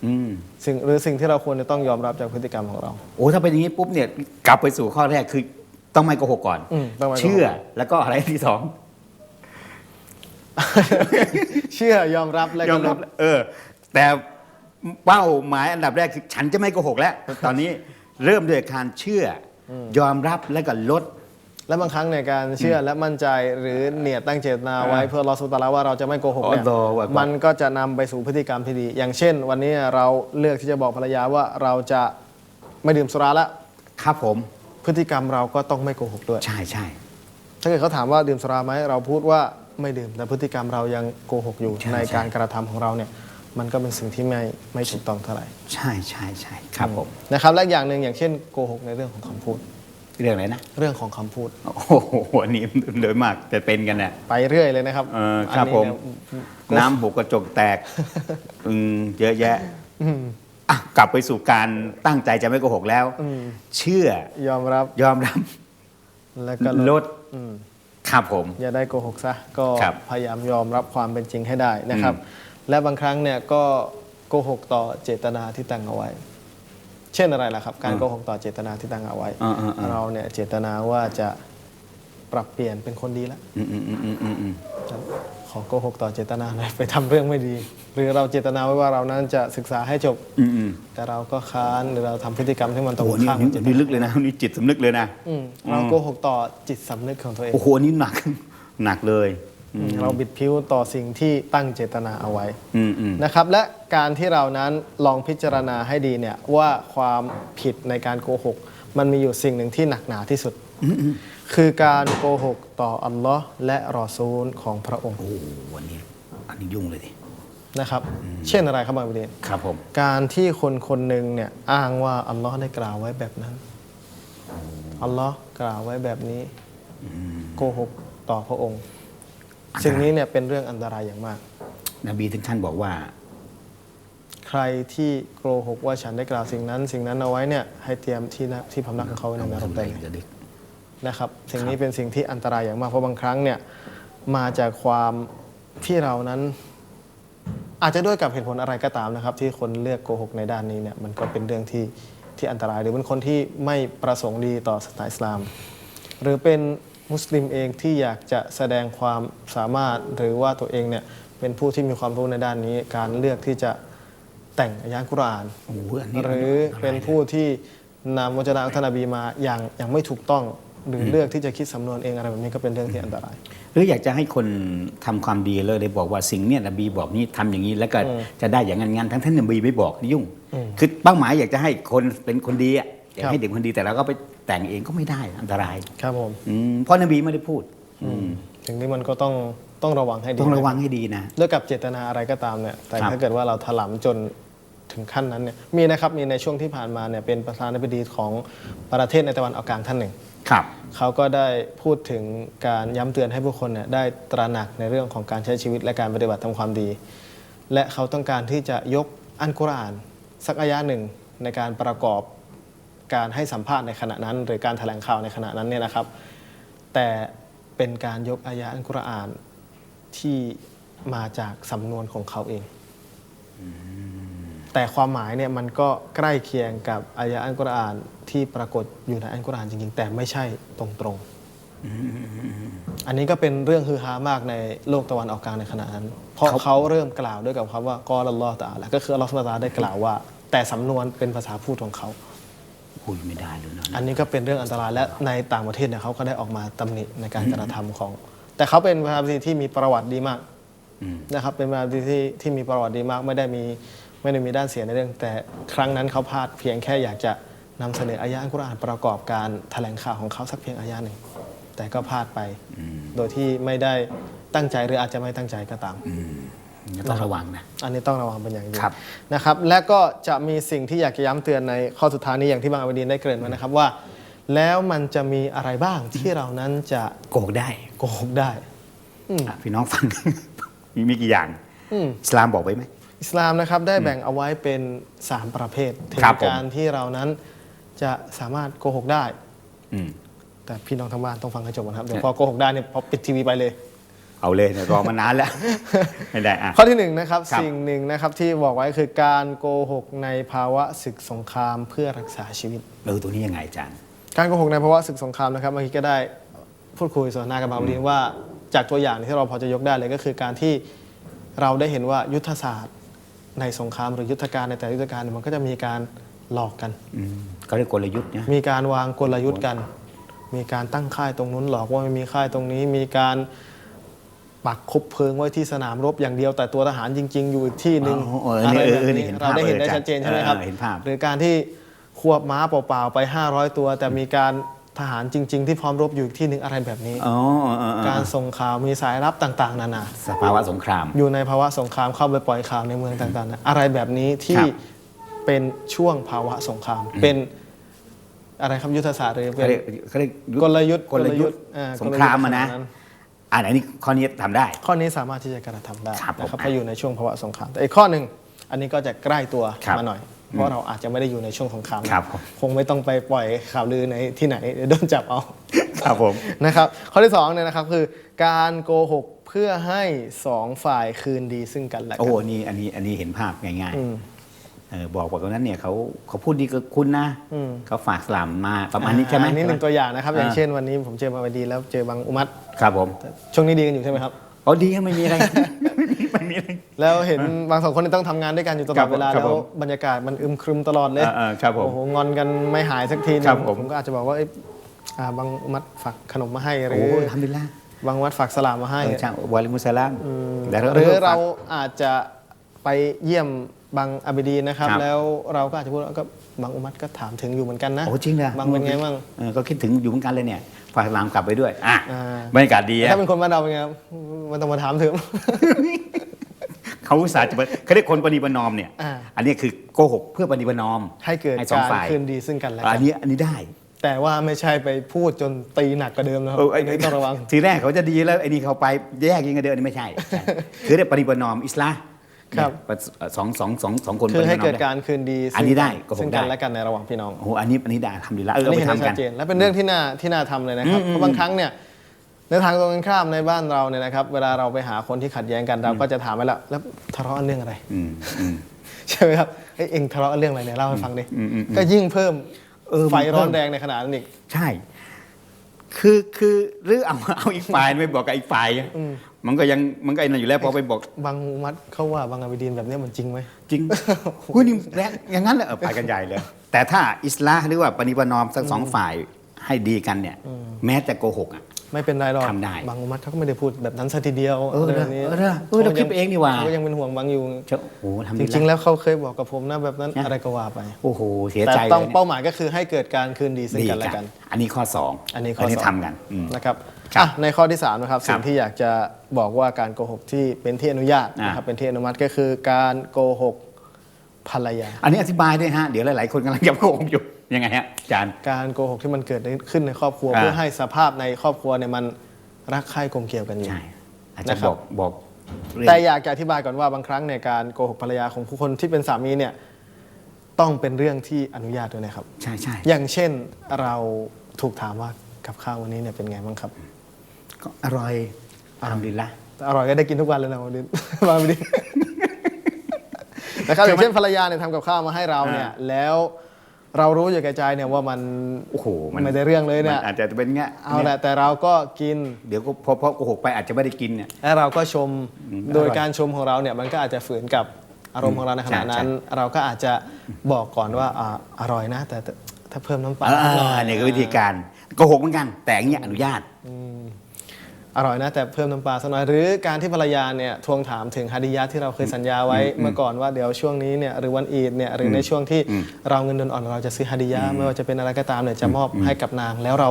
Speaker 1: อืม
Speaker 2: สิ่งหรือสิ่งที่เราควรจะต้องยอมรับจากพฤติกรรมของเรา
Speaker 1: โอ้ถ้าเป็นอย่างนี้ปุ๊บเนี่ยกลับไปสู่ข้อแรกคือต้องไม่โกหกก่อน
Speaker 2: อืมต้องไม่โกหก
Speaker 1: เชื่อแล้วก็อะไรที่สอง
Speaker 2: เชื่อยอมรับและ
Speaker 1: ย
Speaker 2: ก็
Speaker 1: อมรับเออ แต่เป้าหมายอันดับแรกคือ ฉันจะไม่โกหกแล้ว ตอนนี้เริ่มด้วยการเชื่ออยอมรับแล้วก็ลด
Speaker 2: และบางครั้งในการเชื่อและมั่นใจหรือเนียดตั้งเจตนาไว้
Speaker 1: อ่า
Speaker 2: เพื่อรอสุตาระว่าเราจะไม่โกหกเนี่ย
Speaker 1: อัลลอฮฺอักบัร
Speaker 2: มันก็จะนำไปสู่พฤติกรรมที่ดี อย่างเช่น วันนี้เราเลือกที่จะบอกภรรยาว่าเราจะไม่ดื่มสุราละ
Speaker 1: ครับผม
Speaker 2: พฤติกรรมเราก็ต้องไม่โกหกด้วย
Speaker 1: ใช่ใช่
Speaker 2: ถ้าเกิดเขาถามว่าดื่มสุราไหมเราพูดว่าไม่ดื่ม แต่พฤติกรรมเรายังโกหกอยู่
Speaker 1: ใช่
Speaker 2: ใน
Speaker 1: ใช่
Speaker 2: การกระทำของเราเนี่ยมันก็เป็นสิ่งที่ไม่ไม่ถูกต้องเท่าไหร่
Speaker 1: ใช่ใช่ใช่ครับผม
Speaker 2: นะครับและอย่างหนึ่งอย่างเช่นโกหกในเรื่องของคำพูด
Speaker 1: เรื่องอะไรนะ
Speaker 2: เรื่องของคำพูด
Speaker 1: โอ้โหอันนี้โดยมากจะเป็นกันเนี่ย
Speaker 2: ไปเรื่อยเลยนะครับ
Speaker 1: เออครับ
Speaker 2: นนี้
Speaker 1: ผม
Speaker 2: เนี่ย
Speaker 1: น้ำบุกกระจกแตก อืมเยอะแยะ
Speaker 2: อืม
Speaker 1: อะกลับไปสู่การตั้งใจจะไม่โกหกแล้ว
Speaker 2: อืม
Speaker 1: เชื่อย
Speaker 2: อมรับ
Speaker 1: ยอมรับ
Speaker 2: แล้วก็
Speaker 1: ลด
Speaker 2: อืม
Speaker 1: ครับผม
Speaker 2: อย่าได้โกหกซะก็
Speaker 1: ครับ
Speaker 2: พยายามยอมรับความเป็นจริงให้ได้นะครับ และบางครั้งเนี่ยก็โกหกต่อเจตนาที่ตั้งเอาไว้ เช่นอะไรล่ะครับ การโกหกต่อเจตนาที่ตั้งเอาไว้
Speaker 1: อ่าอ่าอ่า
Speaker 2: เราเนี่ยเจตนาว่าจะปรับเปลี่ยนเป็นคนดีแล้ว
Speaker 1: อืมอืมอืมอืมอืมอืม
Speaker 2: ขอโกหกต่อเจตนาหน่อยไปทำเรื่องไม่ดี หรือเราเจตนาไว้ว่าเรานั้นจะศึกษาให้จบ
Speaker 1: อืมอืม
Speaker 2: แต่เราก็ค้านหรือเราทำพฤติกรรมที่มันตร
Speaker 1: โอ้
Speaker 2: ง
Speaker 1: โหนี่
Speaker 2: ข้าม
Speaker 1: นี่
Speaker 2: กับเจต
Speaker 1: นี่
Speaker 2: นา
Speaker 1: ลึกเลยนะนี่จิตสำนึกเลยนะ
Speaker 2: อืมเราโกหกต่อจิตสำนึกของตัวเอง
Speaker 1: โอ้โหอันนี้หนักหนักเลย
Speaker 2: อืม เราบิดผิวต่อสิ่งที่ตั้งเจตนาเอาไว้
Speaker 1: อืมอืม
Speaker 2: นะครับ และการที่เรานั้นลองพิจารณาให้ดีเนี่ยว่าความผิดในการโกหก มันมีอยู่สิ่งหนึ่งที่หนักหนาที่สุด คือการโกหกต่ออัลลอฮ์และรอซูลของพระองค์
Speaker 1: โอ้โหวันนี้อันนี้ยุ่งเลยดิ
Speaker 2: นะครับ เช่นอะไรครับบางประเด็น
Speaker 1: ครับผม
Speaker 2: การที่คนคนหนึ่งเนี่ยอ้างว่าอัลลอฮ์ได้กล่าวไว้แบบนั้นอัลลอฮ์กล่าวไว้แบบนี้โกหกต่อพระองค์ สิ่งนี้เนี่ยเป็นเรื่องอันตรายอย่างมาก
Speaker 1: นบีถึงท่านบอกว่า
Speaker 2: ใครที่โกหกว่าฉันได้กล่าวสิ่งนั้น สิ่งนั้นเอาไว้เนี่ยให้เตรียมที่นะที่พำนักของเขาไว้ในนรกได้เลย
Speaker 1: จะดึก
Speaker 2: นะครับ สิ่งนี้เป็นสิ่งที่อันตรายอย่างมากเพราะบางครั้งเนี่ยมาจากความที่เรานั้น อาจจะด้วยกับเหตุผลอะไรก็ตามนะครับ ที่คนเลือกโกหกในด้านนี้เนี่ยมันก็เป็นเรื่องที่ที่อันตราย หรือเป็นคนที่ไม่ประสงค์ดีต่อศาสนาอิสลาม หรือเป็น มุสลิมเองที่อยากจะแสดงความสามารถหรือว่าตัวเองเนี่ยเป็นผู้ที่มีความรู้ในด้านนี้ การเลือกที่จะแต่งอายะห์กุรอาน
Speaker 1: โอ้โหอันนี้
Speaker 2: หรือเป็นผู้ที่นำวจนะของท่านนบีมาอย่างอย่างไม่ถูกต้อง หรือเลือกที่จะคิดสำนวนเองอะไรแบบนี้ก็เป็นเรื่องที่อันตราย
Speaker 1: หรืออยากจะให้คนทำความดีเลยเลยบอกว่าสิ่งเนี้ยนบีบอกนี่ทำอย่างนี้แล้วก็จะได้อย่างนั้นงั้นทั้งท่านนบีไม่บอกนี่ยุ่ง คือเป้าหมายอยากจะให้คนเป็นคนดีอะอยาก
Speaker 2: ครับ
Speaker 1: ให้เด็กคนดีแต่เราก็ไป แต่งเองก็ไม่ได้อันตราย
Speaker 2: ครับผม
Speaker 1: อืมเพราะนบีไม่ได้พูดอืม
Speaker 2: ถึงนี้มันก็ต้องต้องระวังให้ดี
Speaker 1: ต้องระวังให้ดีนะ
Speaker 2: ด้วยกับเจตนาอะไรก็ตามเนี่ยแต่
Speaker 1: ครับ
Speaker 2: ถ้าเกิดว่าเราถลำจนถึงขั้นนั้นเนี่ยมีนะครับมีในช่วงที่ผ่านมาเนี่ยเป็นประธานาธิบดีของประเทศในตะวันออกกลางท่านหนึ่ง
Speaker 1: ครับ
Speaker 2: เขาก็ได้พูดถึงการย้ำเตือนให้ผู้คนเนี่ยได้ตระหนักในเรื่องของการใช้ชีวิตและการปฏิบัติทำความดี และเขาต้องการที่จะยกอันกุรอานสักอายะหนึ่งในการประกอบ การให้สัมภาษณ์ในขณะนั้น หรือการแถลงข่าวในขณะนั้นเนี่ยนะครับ แต่เป็นการยกอายะอันกุรอานที่มาจากสำนวนของเขาเอง แต่ความหมายเนี่ยมันก็ใกล้เคียงกับอายะอันกุรอานที่ปรากฏอยู่ในอันกุรอานจริงๆ แต่ไม่ใช่ตรงๆ อันนี้ก็เป็นเรื่องฮือฮามากในโลกตะวันออกกลางในขณะนั้น เพราะเขาเริ่มกล่าวด้วยกับคำว่ากอลลอฮ์ตะอาลาก็คืออัลลอฮ์สุบฮานะฮูวะตะอาลาได้กล่าวว่า แต่สำนวนเป็นภาษาพูดของเขา
Speaker 1: คุยไม่ได้เลยนะ
Speaker 2: อันนี้ก็เป็นเรื่องอันตรายและในต่างประเทศเนี่ยเขาก็ได้ออกมาตำหนิในการกระทำของ แต่เขาเป็นประธานาธิบดีที่มีประวัติดีมาก
Speaker 1: อืม
Speaker 2: นะครับเป็นประธานาธิบดีที่ที่มีประวัติดีมาก ไม่ได้มีไม่ได้มีด้านเสียในเรื่อง แต่ครั้งนั้นเขาพลาดเพียงแค่อยากจะนำเสนออายะอัลกุรอานประกอบการแถลงข่าวของเขาสักเพียงอายะหนึ่งแต่ก็พลาดไป โดยที่ไม่ได้ตั้งใจหรืออาจจะไม่ตั้งใจก็ตาม
Speaker 1: ต้องระวังนะ
Speaker 2: อันนี้ต้องระวังเป็นอย่างยิ่ง
Speaker 1: ครับ
Speaker 2: นะครับ และก็จะมีสิ่งที่อยากจะย้ำเตือนในข้อสุดท้ายนี้อย่างที่บางอวดีนได้เกริ่นมานะครับว่า แล้วมันจะมีอะไรบ้างที่เรานั้นจะ
Speaker 1: โกหกได้
Speaker 2: โกหกได้
Speaker 1: อะพี่น้องฟังมีมีกี่อย่าง
Speaker 2: อืม
Speaker 1: อิสลามบอกไว้ไหม
Speaker 2: อิสลามนะครับได้แบ่งเอาไว้เป็น 3 ประเภทถึง
Speaker 1: ครับผม
Speaker 2: การที่เรานั้นจะสามารถโกหกได้
Speaker 1: อืม
Speaker 2: แต่พี่น้องทางบ้านต้องฟังให้จบก่อนครับเดี๋ยวพอโกหกได้เนี่ยพอปิดทีวีไปเลย
Speaker 1: เอาเลยเนี่ยรอมานานแล้ว ไม่ได้อะ
Speaker 2: ข้อที่หนึ่งนะครับ
Speaker 1: ครับ
Speaker 2: สิ่งหนึ่งนะครับที่บอกไว้คือการโกหกในภาวะศึกสงครามเพื่อรักษาชีวิต
Speaker 1: เออตัวนี้ยังไงอาจารย์
Speaker 2: การโกหกในภาวะศึกสงครามนะครับเมื่อกี้ก็ได้พูดคุยสนทนากับบางประเด็นว่า จากตัวอย่างที่เราพอจะยกได้เลยก็คือการที่เราได้เห็นว่ายุทธศาสตร์ในสงครามหรือยุทธการในแต่ละยุทธการเนี่ยมันก็จะมีการหลอกกัน
Speaker 1: อืมเขาเรียกกลยุทธ์นะ
Speaker 2: มีการวางกลยุทธ์กัน มีการตั้งค่ายตรงนู้นหลอกว่าไม่มีค่ายตรงนี้ มีการ ปักคบเพลิงไว้ที่สนามรบอย่างเดียวแต่ตัวทหารจริง ๆ อยู่อีกที่หนึ่ง
Speaker 1: อ๋อเออ
Speaker 2: อะไร
Speaker 1: เอ
Speaker 2: แบ
Speaker 1: อบเออ
Speaker 2: นี้
Speaker 1: เห็นภาพ
Speaker 2: เราได้เห็นได้
Speaker 1: เออ
Speaker 2: ชัดเจนใช่ไหมครับ
Speaker 1: เออเห็นภาพ
Speaker 2: หรือการที่ควบม้าเปล่าๆไป 500 ตัว แต่มีการทหารจริง ๆ ที่พร้อมรบอยู่อีกที่หนึ่งอะไรแบบนี้
Speaker 1: อ๋อเออเออเออ
Speaker 2: การส่งข่าวมีสายลับต่างๆ นานา
Speaker 1: สภาวะสงคราม
Speaker 2: อยู่ในภาวะสงครามเข้าไปปล่อยข่าวในเมืองต่างๆนะอะไรแบบนี้ที่
Speaker 1: ครับ
Speaker 2: เป็นช่วงภาวะสงครามเป็นอะไรครับยุทธศาสตร์หรือเป็
Speaker 1: เขา
Speaker 2: น
Speaker 1: เรียกเขาเรียก
Speaker 2: กลยุทธ์
Speaker 1: กลยุทธ์
Speaker 2: อ่
Speaker 1: สงครามอะนะ อ่าอันนี้ข้อนี้ทำได้
Speaker 2: ข้อนี้สามารถที่จะกระทำได้
Speaker 1: ครับผม
Speaker 2: นะครับเพราะอยู่ในช่วงภาวะสงครามแต่อีกข้อหนึ่งอันนี้ก็จะใกล้ตัว
Speaker 1: ครับ
Speaker 2: มาหน่อย เพราะเราอาจจะไม่ได้อยู่ในช่วงสงคราม
Speaker 1: ครับผม
Speaker 2: คงไม่ต้องไปปล่อยข่าวลือในที่ไหนเดี๋ยวโดนจับเอา
Speaker 1: ครับผม
Speaker 2: นะครับข้อที่สองเนี่ยนะครับคือการโกหกเพื่อให้สองฝ่ายคืนดีซึ่งกันและกั
Speaker 1: โอ้อันนี้อันนี้อันนี้เห็นภาพง่าย
Speaker 2: อืม
Speaker 1: ๆ เออบอกว่าตรงนั้นเนี่ยเขาเขาพูดดีกับคุณนะ
Speaker 2: อืม
Speaker 1: เขาฝากสลามมาประมาณนี้ใช่ไหม
Speaker 2: อันนี้หนึ่งตัวอย่างนะครับ อย่าง
Speaker 1: อ่า
Speaker 2: เช่นวันนี้ผมเจอมาวันดีแล้วเจอบางอุมัต
Speaker 1: ครับผม
Speaker 2: ช่วงนี้ดีกันอยู่ใช่ไหมครับ
Speaker 1: อ๋อดีครับไม่มีอะไร ไม่มีไม่มีอะไร
Speaker 2: แล้วเห็นบางสองคนนี่ต้องทำงานด้วยกันอยู่ตล
Speaker 1: ครั
Speaker 2: อบด
Speaker 1: ผม
Speaker 2: เวลา
Speaker 1: ครับ
Speaker 2: แล้ว
Speaker 1: ผม
Speaker 2: บรรยากาศมันอึมครึมตลอดเลย
Speaker 1: เออเออครับผม
Speaker 2: โอ้โหงอนกันไม่หายสักทีหนึ
Speaker 1: ครั
Speaker 2: ง
Speaker 1: บผม
Speaker 2: ผมก็อาจจะบอกว่าเอ้ยอ่าบางอุมัตฝากขนมมาให้หรื
Speaker 1: โอ้
Speaker 2: อ
Speaker 1: ทำดีละ
Speaker 2: บางอุมัตฝากสลามมาให้
Speaker 1: เออช่างวาลิมุสลามแต่
Speaker 2: หรือเรา
Speaker 1: ฝก
Speaker 2: อาจจะไปเยี่ยม บางอับดีนะครับ
Speaker 1: ครับ
Speaker 2: แล้วเราก็อาจจะพูดว่าก็บางอุมัตก็ถามถึงอยู่เหมือนกันนะ
Speaker 1: โอ้จริงเหรอบา
Speaker 2: งเป็นไงบ้าง
Speaker 1: เออก็คิดถึงอยู่เหมือนกันเลยเนี่ยฝากสลามกลับไปด้วยอะ
Speaker 2: อ่า
Speaker 1: บรรยากาศดีอะ
Speaker 2: ถ้าเป็นคนบ้านเราเป็นไงครับมันต้องมาถามถึง
Speaker 1: เขาอุตส่าห์จะไปเขาเรียกคนปณีประนอมเนี่ย
Speaker 2: อ่า
Speaker 1: อันนี้คือโกหกเพื่อปณีประนอม
Speaker 2: ให้เกิด
Speaker 1: สอง
Speaker 2: การ
Speaker 1: ฝ่าย
Speaker 2: คืนดีซึ่งกันและ
Speaker 1: อั
Speaker 2: กันน
Speaker 1: นี้อันนี้ได้
Speaker 2: แต่ว่าไม่ใช่ไปพูดจนตีหนักกว่าเดิมนะครับ
Speaker 1: เออไอ้
Speaker 2: อันนี้ต้องระวัง
Speaker 1: ทีแรกเขาจะดีแล้วไอ้นี่เขาไปแยกยิงกันเดินอันนี้ไม่ใช่ใช่คือได้ปฏิบัตินอมอิสลาม
Speaker 2: ครับ
Speaker 1: เนี่ยสองสองสองสองคน
Speaker 2: คือให้
Speaker 1: ปฏิบัตินม
Speaker 2: เกิดการคืนดี
Speaker 1: อันนี้ได้ก็คง
Speaker 2: ซึ่งกัน
Speaker 1: ได้
Speaker 2: และกันในระหว่างพี่น้อง
Speaker 1: โอ้โหอันนี้อันนี้ได้ทำดีแล้วเออ
Speaker 2: อัน
Speaker 1: เรา
Speaker 2: นี้
Speaker 1: ไป
Speaker 2: เห็นได้
Speaker 1: ทำกั
Speaker 2: ชั
Speaker 1: น
Speaker 2: ดเจนและเป็นเรื่องที่น่าที่น่าทำเลยนะครับ
Speaker 1: อืม
Speaker 2: เพราะบางครั้งเนี่ยในทางตรงกันข้ามในบ้านเราเนี่ยนะครับ เวลาเราไปหาคนที่ขัดแย้งกันเราก็จะถามไปแล้วแล้วทะเลาะกันเรื่องอะไร
Speaker 1: อืมอืม
Speaker 2: ใช่ไหมครับเอ้ยเองทะเลาะกันเรื่องอะไรเนี่ยเล่าให้ฟังดิ
Speaker 1: อืมอืมอืม
Speaker 2: ก็ยิ่งเพิ่ม
Speaker 1: เออมัน
Speaker 2: ไฟร้อน
Speaker 1: เพิ่ม
Speaker 2: แรงในขนาดนั้นอีก
Speaker 1: ใช่ คือคือหรือเอาเอาอีกฝ่ายไปบอกกับอีกฝ่ายอะมันก็ยังมันก็ไอ้นั่นอยู่แล้วพอไปบอก
Speaker 2: บางมัดเขาว่าบางอาบิดีนแบบเนี้ยมันจริงไหม
Speaker 1: จริงคุณนี่แรงอย่างนั้นเลยเออไปกันใหญ่เลย แต่ถ้าอิสลามหรือว่าปณิปนอมทั้งสองฝ่ายให้ดีกันเนี่ย แม้แต่โกหกอะ
Speaker 2: ไม่เป็นไรหรอก
Speaker 1: ทำได้
Speaker 2: บางอุมัดเขาก็ไม่ได้พูดแบบนั้นซะทีเดียว
Speaker 1: เออ
Speaker 2: อะไรแบบนี้
Speaker 1: เออเออเออเราคิดไปเองนี่หว่า
Speaker 2: ก็ยังเป็นห่วงบางอยู่
Speaker 1: เจ้าโอ้โหทำ
Speaker 2: จ
Speaker 1: ดี
Speaker 2: ริงๆ
Speaker 1: แล้ว
Speaker 2: แล้วเขาเคยบอกกับผมนะแบบนั้น
Speaker 1: นะ
Speaker 2: อะไรก็ว่าไป
Speaker 1: โอ้โหเสีย
Speaker 2: แต่
Speaker 1: ใจ
Speaker 2: ต้อง
Speaker 1: เลยเนี่ย
Speaker 2: เป้าหมายก็คือให้เกิดการคืนดีซึ่ง
Speaker 1: ดี
Speaker 2: กันและ
Speaker 1: กั
Speaker 2: กัน น
Speaker 1: อันนี้ข้อสอง
Speaker 2: อันนี้ข้อสอง
Speaker 1: ทำกันอืม
Speaker 2: นะครับ
Speaker 1: ครับ
Speaker 2: อะในข้อที่3นะครับ
Speaker 1: ครับ
Speaker 2: สิ่งที่อยากจะบอกว่าการโกหกที่เป็นที่อนุญาต
Speaker 1: อ่า
Speaker 2: นะครับเป็นที่อนุมัติก็คือการโกหกภรรยา
Speaker 1: อันนี้อธิบายด้วยฮะ เดี๋ยวหลาย ๆ คนกำลังจะโกหกอยู่ ยังไงฮะอาจารย์
Speaker 2: การโกหกที่มันเกิดขึ้นในครอบครัว
Speaker 1: อ่า
Speaker 2: เพื่อให้สภาพในครอบครัวเนี่ยมันรักใคร่กลมเกลียวกันอยู่
Speaker 1: ใช่อาจจะ
Speaker 2: นะครับ
Speaker 1: บอกบอกเรื่อง
Speaker 2: แต่อยากจะอธิบายก่อนว่าบางครั้งในยการโกหกภรรยาของผู้คนที่เป็นสามีเนี่ยต้องเป็นเรื่องที่อนุญาตด้วยนะครับ
Speaker 1: ใช่ใช่
Speaker 2: อย่างเช่นเราถูกถามว่ากับข้าววันนี้เนี่ยเป็นไงบ้างครับ
Speaker 1: ก็อร่อยทำดีละ
Speaker 2: อร่อยก็ได้กินทุกวันเลยนะวันนี้ มาวันนี้นะครับอย่างเช่นภรรยาเนี่ยทำกับข้าวมาให้เราเนี่ย แล้ว เรารู้อยู่แก่ใจเนี่ยว่ามัน
Speaker 1: โอ้โห
Speaker 2: ไม่ได้เรื่องเลยเนี่ย
Speaker 1: มัอาจจะเป็นเงี้ย
Speaker 2: เอาแหละแต่เราก็กิน
Speaker 1: เดี๋ยวก็พอพอโกหกไปอาจจะไม่ได้กินเนี่ย
Speaker 2: และเราก็ชม
Speaker 1: อืม
Speaker 2: โดย
Speaker 1: อร่อย
Speaker 2: การชมของเราเนี่ยมันก็อาจจะฝืนกับอารมณ์ของเราในขณะนั้น
Speaker 1: ใช่
Speaker 2: เราก็อาจจะบอกก่อนว่าอ่าอร่อยนะแต่แต่ถ้าเพิ่มน้ำปลา
Speaker 1: อ่า
Speaker 2: หน่อย
Speaker 1: เนี่ยคือวิธีการโกหกเหมือนกัน แต่อย่างเงี้ยอนุญาต
Speaker 2: อร่อยนะแต่เพิ่มน้ำปลาสักหน่อยหรือการที่ภรรยาเนี่ยทวงถามถึงฮาดิยะที่เราเคยสัญญาไว้เมื่อก่อนว่าเดี๋ยวช่วงนี้เนี่ยหรือวันอีดเนี่ยหรือในช่วงที่เราเงินเดือนอ่อนเราจะซื้อฮาดิยะไม่ว่าจะเป็นอะไรก็ตามเนี่ยจะมอบให้กับนางแล้วเรา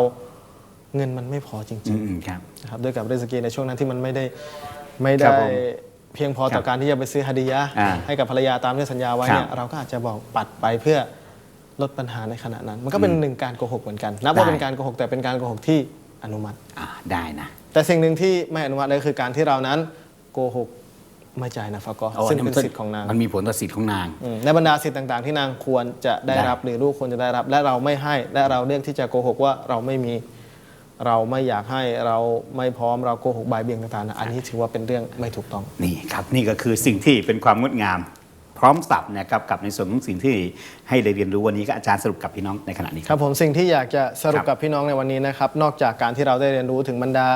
Speaker 2: เงินมันไม่พอจริง
Speaker 1: อืมอืมครับ
Speaker 2: ๆนะครับด้วยกับเรสกีในช่วงนั้นที่มันไม่ได้ไม่
Speaker 1: ครั
Speaker 2: ได้
Speaker 1: บผม
Speaker 2: เพียงพอต่
Speaker 1: ครั
Speaker 2: อบการที่จะไปซื้อฮาดิยะ
Speaker 1: อ่า
Speaker 2: ให้กับภรรยาตามที่สัญญาไว้เนี่ย
Speaker 1: ครับ
Speaker 2: เราก็อาจจะบอกปัดไปเพื่อลดปัญหาในขณะนั้น มันก็เป็นหนึ่งการโกหกเหมือนกันนับว่า
Speaker 1: ได้
Speaker 2: เป็นการโกหกแต่เป็นการโกหกที่อนุมัติ
Speaker 1: อ่าได้นะ
Speaker 2: แต่สิ่งหนึ่งที่ไม่อนุมัติเลยคือการที่เรานั้นโกหกไม่จ่ายนะฟากอ
Speaker 1: โอ้
Speaker 2: ซึ่ง
Speaker 1: อั
Speaker 2: เป็นสิทธิ์ของนาง
Speaker 1: มันมีผลต่อสิทธิ์ของนาง
Speaker 2: อืมในบรรดาสิทธิ์ต่าง ๆ ที่นางควรจะได้รับ
Speaker 1: ได้
Speaker 2: หรือลูกควรจะได้รับ และเราไม่ให้และเราเลือกที่จะโกหกว่าเราไม่มีเราไม่อยากให้เราไม่พร้อมเราโกหกบายเบี่ยงต่างๆนะอันนี้ถือว่าเป็นเรื่องไม่ถูกต้อง
Speaker 1: นี่ครับนี่ก็คือสิ่งที่เป็นความงดงาม พร้อมสับนะครับกับในส่วนของสิ่งที่ให้ได้เรียนรู้วันนี้ก็อาจารย์สรุปกับพี่น้องในขณะนี้
Speaker 2: ครับผมสิ่งที่อยากจะสรุปกับพี่น้องในวันนี้นะครับนอกจากการที่เราได้เรียนรู้ถึงบรรดา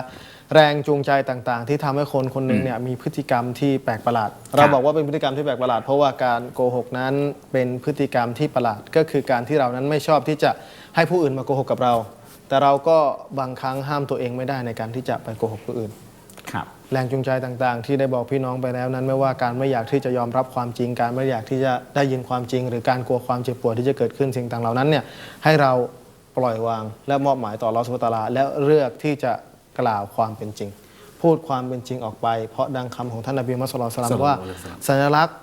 Speaker 2: แรงจูงใจต่างๆ ที่ทำให้คนคนหนึ่งเนี่ยมีพฤติกรรมที่แปลกประหลาด เราบอกว่าเป็นพฤติกรรมที่แปลกประหลาด เพราะว่าการโกหกนั้นเป็นพฤติกรรมที่ประหลาด ก็คือการที่เรานั้นไม่ชอบที่จะให้ผู้อื่นมาโกหกกับเรา แต่เราก็บางครั้งห้ามตัวเองไม่ได้ในการที่จะไปโกหกผู้อื่น แรงจูงใจต่างๆ ที่ได้บอกพี่น้องไปแล้วนั้น ไม่ว่าการไม่อยากที่จะยอมรับความจริง การไม่อยากที่จะได้ยินความจริง หรือการกลัวความเจ็บปวดที่จะเกิดขึ้นสิ่งต่างเหล่านั้นเนี่ยให้เราปล่อยวางและมอบหมายต่อลอสุตาลาและเลือกที่จะกล่าวความเป็นจริง พูดความเป็นจริงออกไป เพราะดังคำของท่านนบีมุฮัมมัดสุลอฮุอะลัยฮิวะซัลลัมว่า สัญลักษณ์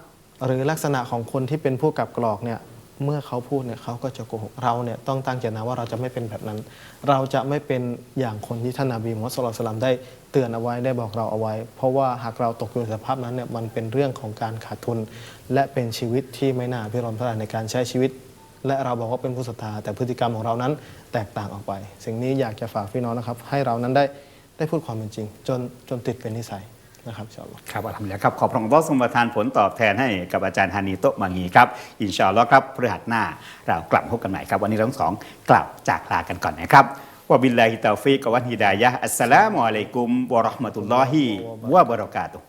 Speaker 2: หรือลักษณะของคนที่เป็นผู้กับกรอกเนี่ย เมื่อเขาพูดเนี่ยเขาก็จะโกหกเราเนี่ยต้องตั้งใจนะว่าเราจะไม่เป็นแบบนั้น เราจะไม่เป็นอย่างคนที่ท่านนาบีมุฮัมมัดสุลลัลสลัมได้เตือนเอาไว้ได้บอกเราเอาไว้ เพราะว่าหากเราตกอยู่ในสภาพนั้นเนี่ยมันเป็นเรื่องของการขาดทุน และเป็นชีวิตที่ไม่น่าพิรมเท่าไหร่ในการใช้ชีวิต และเราบอกว่าเป็นผู้ศรัทธาแต่พฤติกรรมของเรานั้นแตกต่างออกไป สิ่งนี้อยากจะฝากพี่น้องนะครับ ให้เรานั้นได้ได้พูดความเป็นจริง จนจนติดเป็นนิสัย นะครับอินชาอัลลอฮ์
Speaker 1: ครับอัลฮัมดุลิลละครับขอบพระองค์อัลลอฮ์ทรงประทานผลตอบแทนให้กับอาจารย์ฮานีโตะมังีครับอินชาอัลลอฮ์ครับพฤหัสหน้าเรากลับพบกันใหม่ครับวันนี้เราทั้งสองกลับจากลากันก่อนนะครับวะบิลลาฮิตาฟิกวันฮิดายะอัสสลามุอะลัยกุมวะเราะห์มะตุลลอฮิวะบะเราะกาตุฮ